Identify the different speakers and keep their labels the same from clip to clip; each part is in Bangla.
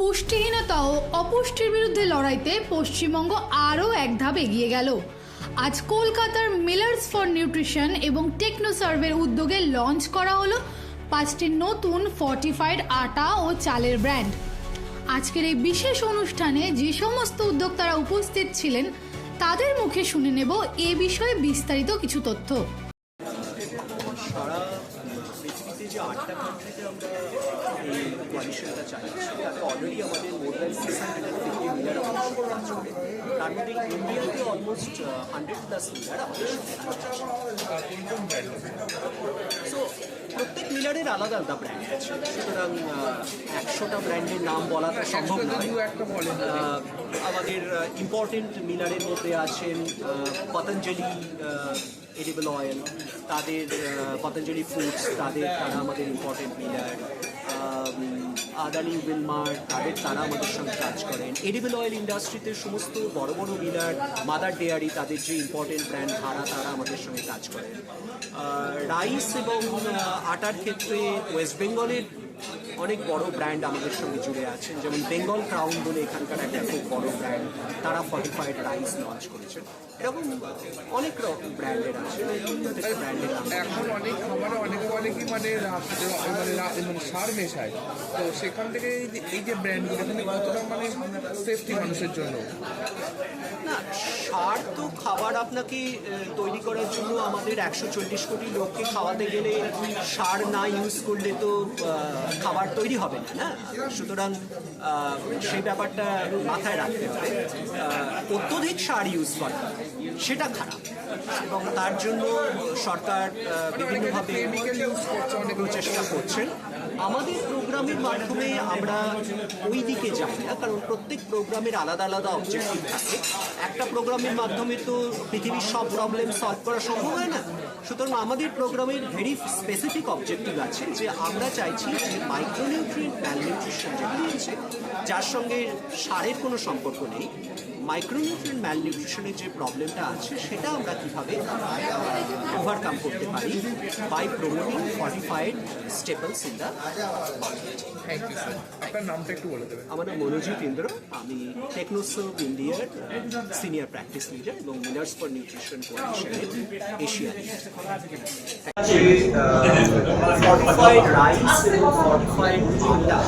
Speaker 1: পুষ্টিহীনতা ও অপুষ্টির বিরুদ্ধে লড়াইতে পশ্চিমবঙ্গ আরও এক ধাপ এগিয়ে গেল। আজ কলকাতার মিলার্স ফর নিউট্রিশন এবং টেকনো সার্ভের উদ্যোগে লঞ্চ করা হলো পাঁচটি নতুন ফর্টিফাইড আটা ও চালের ব্র্যান্ড আজকের এই বিশেষ অনুষ্ঠানে যে সমস্ত উদ্যোক্তারা উপস্থিত ছিলেন, তাদের মুখে শুনে নেব এ বিষয়ে বিস্তারিত কিছু তথ্য।
Speaker 2: সারা পৃথিবীতে যে আটটা কান্ট্রিতে আমরা তাতে অলরেডি আমাদের more than six hundred fifty million আমাদের সঙ্গে কাজ করে। তার মধ্যে ইন্ডিয়াতে অলমোস্ট হান্ড্রেড প্লাস আমাদের সো প্রত্যেক মিলারের আলাদা আলাদা ব্র্যান্ড আছে। সুতরাং একশোটা ব্র্যান্ডের নাম বলা তো সম্ভব নয়। আমাদের ইম্পর্টেন্ট মিলারের মধ্যে আছেন পতঞ্জলি এডিবল অয়েল তাদের পতঞ্জলি ফুডস তাদের তারা আমাদের ইম্পর্টেন্ট মিলার। আদানি উইলমার্ট তাদের তারা আমাদের সঙ্গে কাজ করেন। এডিবল অয়েল ইন্ডাস্ট্রিতে সমস্ত বড় বড় মিলার মাদার ডেয়ারি তাদের যে ইম্পর্টেন্ট ব্র্যান্ড ভাড়া তারা আমাদের সঙ্গে কাজ করেন। রাইস এবং আটার ক্ষেত্রে ওয়েস্ট বেঙ্গলের অনেক বড় ব্র্যান্ড আমাদের সঙ্গে জুড়ে আছেন। যেমন বেঙ্গল ক্রাউন বলে এখানকার একটা খুব বড় ব্র্যান্ড তারা ফর্টিফাইড রাইস লঞ্চ করেছেন এরকম অনেক রকম ব্র্যান্ডের আছে ব্র্যান্ডের
Speaker 3: এখন অনেক খাবারে অনেক অনেক কি মানে মানে মানে সার মেশায়। তো সেখান থেকে এই যে- ব্র্যান্ডগুলো এখানে কতটা মানে সেফটি মানুষের জন্য?
Speaker 2: না সার তো খাবার আপনাকে তৈরি করার জন্য আমাদের একশো চল্লিশ কোটি লোককে খাওয়াতে গেলে সার না ইউজ করলে তো আহ, খাবার তৈরি হবে না না? সুতরাং সেই ব্যাপারটা মাথায় রাখতে হবে। অত্যধিক সার ইউজ করা সেটা খারাপ। এবং তার জন্য সরকার বিভিন্নভাবে প্রচেষ্টা করছেন। আমাদের প্রোগ্রামের মাধ্যমে আমরা ওই দিকে যাই না, কারণ প্রত্যেক প্রোগ্রামের আলাদা আলাদা অবজেক্টিভ থাকে। একটা প্রোগ্রামের মাধ্যমে তো পৃথিবীর সব প্রবলেম সলভ করা সম্ভব হয় না। সুতরাং আমাদের প্রোগ্রামের ভেরি স্পেসিফিক অবজেক্টিভ আছে যে আমরা চাইছি যে মাইক্রোনিউট্রিয়েন্ট ম্যালনিউট্রিশন যেগুলো আছে যার সঙ্গে সারের কোনো সম্পর্ক নেই। মাইক্রোনিউট্রিয়েন্ট ম্যালনিউট্রিশনের যে প্রবলেমটা আছে, সেটা আমরা কীভাবে ওভারকাম করতে পারি by promoting fortified staples in the
Speaker 3: thank you sir আপনার নামটা একটু বলে দেবেন।
Speaker 2: আমার নাম মনোজিৎ ইন্দ্র। আমি টেকনোসার্ভ ইন্ডিয়ার সিনিয়র প্র্যাকটিস লিডার এবং মিনার্স ফর নিউট্রিশন কোয়ালিশনের এশিয়া ফর্টিফাইড রাইস এবং ফর্টিফাইড আটা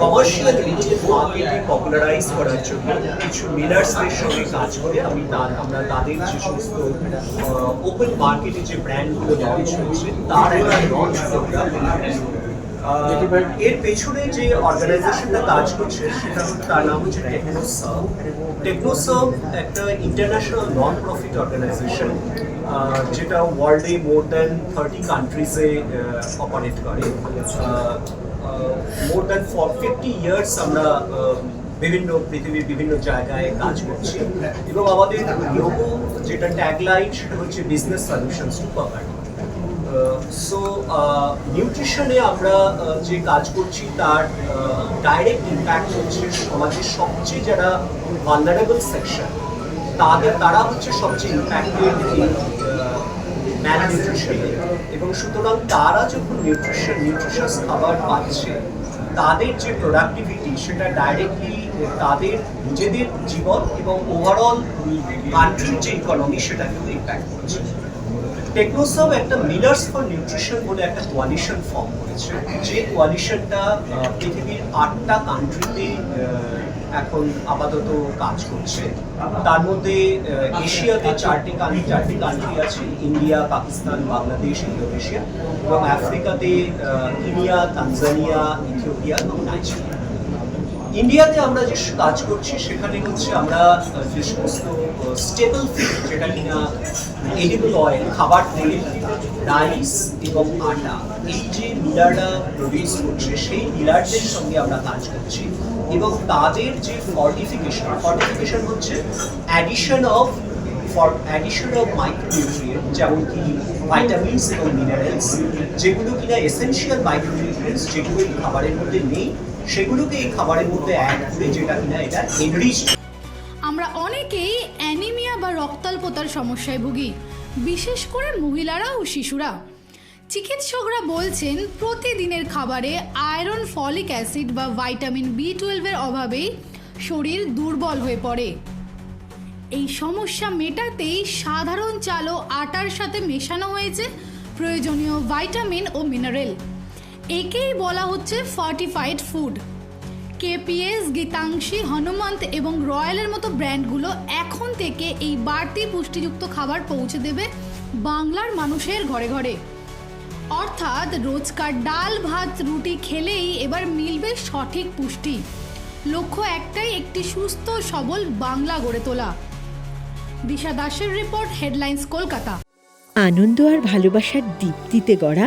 Speaker 2: কমার্শিয়াল ইন্ডিয়ান মার্কেটে পপুলারাইজ করার জন্য কিছু মিলার্সদের সঙ্গে কাজ করে আমি আমরা তাদের যে সমস্ত ওপেন মার্কেটে যে ব্র্যান্ডগুলো লঞ্চ হয়েছে তার একটা লঞ্চ প্রোগ্রাম এর পেছনে যে অর্গানাইজেশনটা কাজ করছে সেটা তার নাম হচ্ছে টেকনোসার্ভ টেকনোসার্ভ একটা ইন্টারন্যাশনাল নন প্রফিট অর্গানাইজেশন যেটা ওয়ার্ল্ডে মোর দ্যান থার্টি কান্ট্রিজে অপারেট করে। More than for fifty years আমরা বিভিন্ন পৃথিবীর বিভিন্ন জায়গায় কাজ করছি। এবং আমাদের লোগো যেটা ট্যাগলাইন সেটা হচ্ছে business solutions to power so নিউট্রিশনে আমরা যে কাজ করছি তার ডাইরেক্ট ইম্প্যাক্ট হচ্ছে সমাজের সবচেয়ে যারা ভালনারেবল সেকশন তাদের, তারা হচ্ছে সবচেয়ে ইম্প্যাক্টেড ম্যালনিউট্রিশনে এবং সুতরাং তারা যখন নিউট্রিশন নিউট্রিশাস খাবার পাচ্ছে, তাদের যে প্রোডাক্টিভিটি সেটা ডাইরেক্টলি তাদের নিজেদের জীবন এবং ওভারঅল কান্ট্রির যে ইকোনমি সেটাকেও ইম্প্যাক্ট করছে। টেকনোসাব একটা মিলার্স ফর নিউট্রিশন বলে একটা কোয়ালিশন ফর্ম করেছে। যে কোয়ালিশনটা পৃথিবীর আটটা কান্ট্রিতে এখন আপাতত কাজ করছে। তার মধ্যে এশিয়াতে চারটি কান্ট্রি চারটি কান্ট্রি আছে। ইন্ডিয়া, পাকিস্তান, বাংলাদেশ, ইন্দোনেশিয়া এবং আফ্রিকাতে কেনিয়া, তানজানিয়া, ইথিওপিয়া এবং নাইজেরিয়া। ইন্ডিয়াতে আমরা যে কাজ করছি, সেখানে হচ্ছে আমরা যে সমস্ত স্টেবল ফুড যেটা কিনা এডিবল অয়েল খাবার তেল রাইস এবং আটা, এই যে মিলাররা প্রডিউস করছে, সেই মিলারদের সঙ্গে আমরা কাজ করছি এবং তাদের যে ফর্টিফিকেশন ফর্টিফিকেশন হচ্ছে addition of for addition of micronutrient যেমন কি ভাইটামিনস এবং মিনারেলস যেগুলো কিনা এসেনশিয়াল মাইক্রোনিউট্রিয়েন্টস যেগুলো খাবারের মধ্যে নেই সেগুলোকে এই খাবারের মধ্যে অ্যাড করে যেটা কিনা এটা এনরিচ
Speaker 1: আমরা অনেকেই অ্যানিমিয়া বা রক্তাল্পতার সমস্যায় ভুগি, বিশেষ করে মহিলারা ও শিশুরা। চিকিৎসকরা বলছেন, প্রতিদিনের খাবারে আয়রন ফলিক অ্যাসিড বা ভাইটামিন বি টুয়েলভের অভাবেই শরীর দুর্বল হয়ে পড়ে। এই সমস্যা মেটাতেই সাধারণ চাল ও আটার সাথে মেশানো হয়েছে। প্রয়োজনীয় ভাইটামিন ও মিনারেল একেই বলা হচ্ছে fortified food KPS Geetanshi, Hanumant এবং রয়্যালের মতো ব্র্যান্ডগুলো এখন থেকে এই বাড়তি পুষ্টিযুক্ত খাবার পৌঁছে দেবে বাংলার মানুষের ঘরে ঘরে। অর্থাৎ রোজকার ডাল, ভাত, রুটি খেলেই এবার মিলবে সঠিক পুষ্টি। লক্ষ্য একটাই, একটি সুস্থ, সবল বাংলা গড়ে তোলা। দিশা দাসের রিপোর্ট, হেডলাইন্স, কলকাতা।
Speaker 4: আনন্দ আর ভালোবাসার দীপ্তিতে গড়া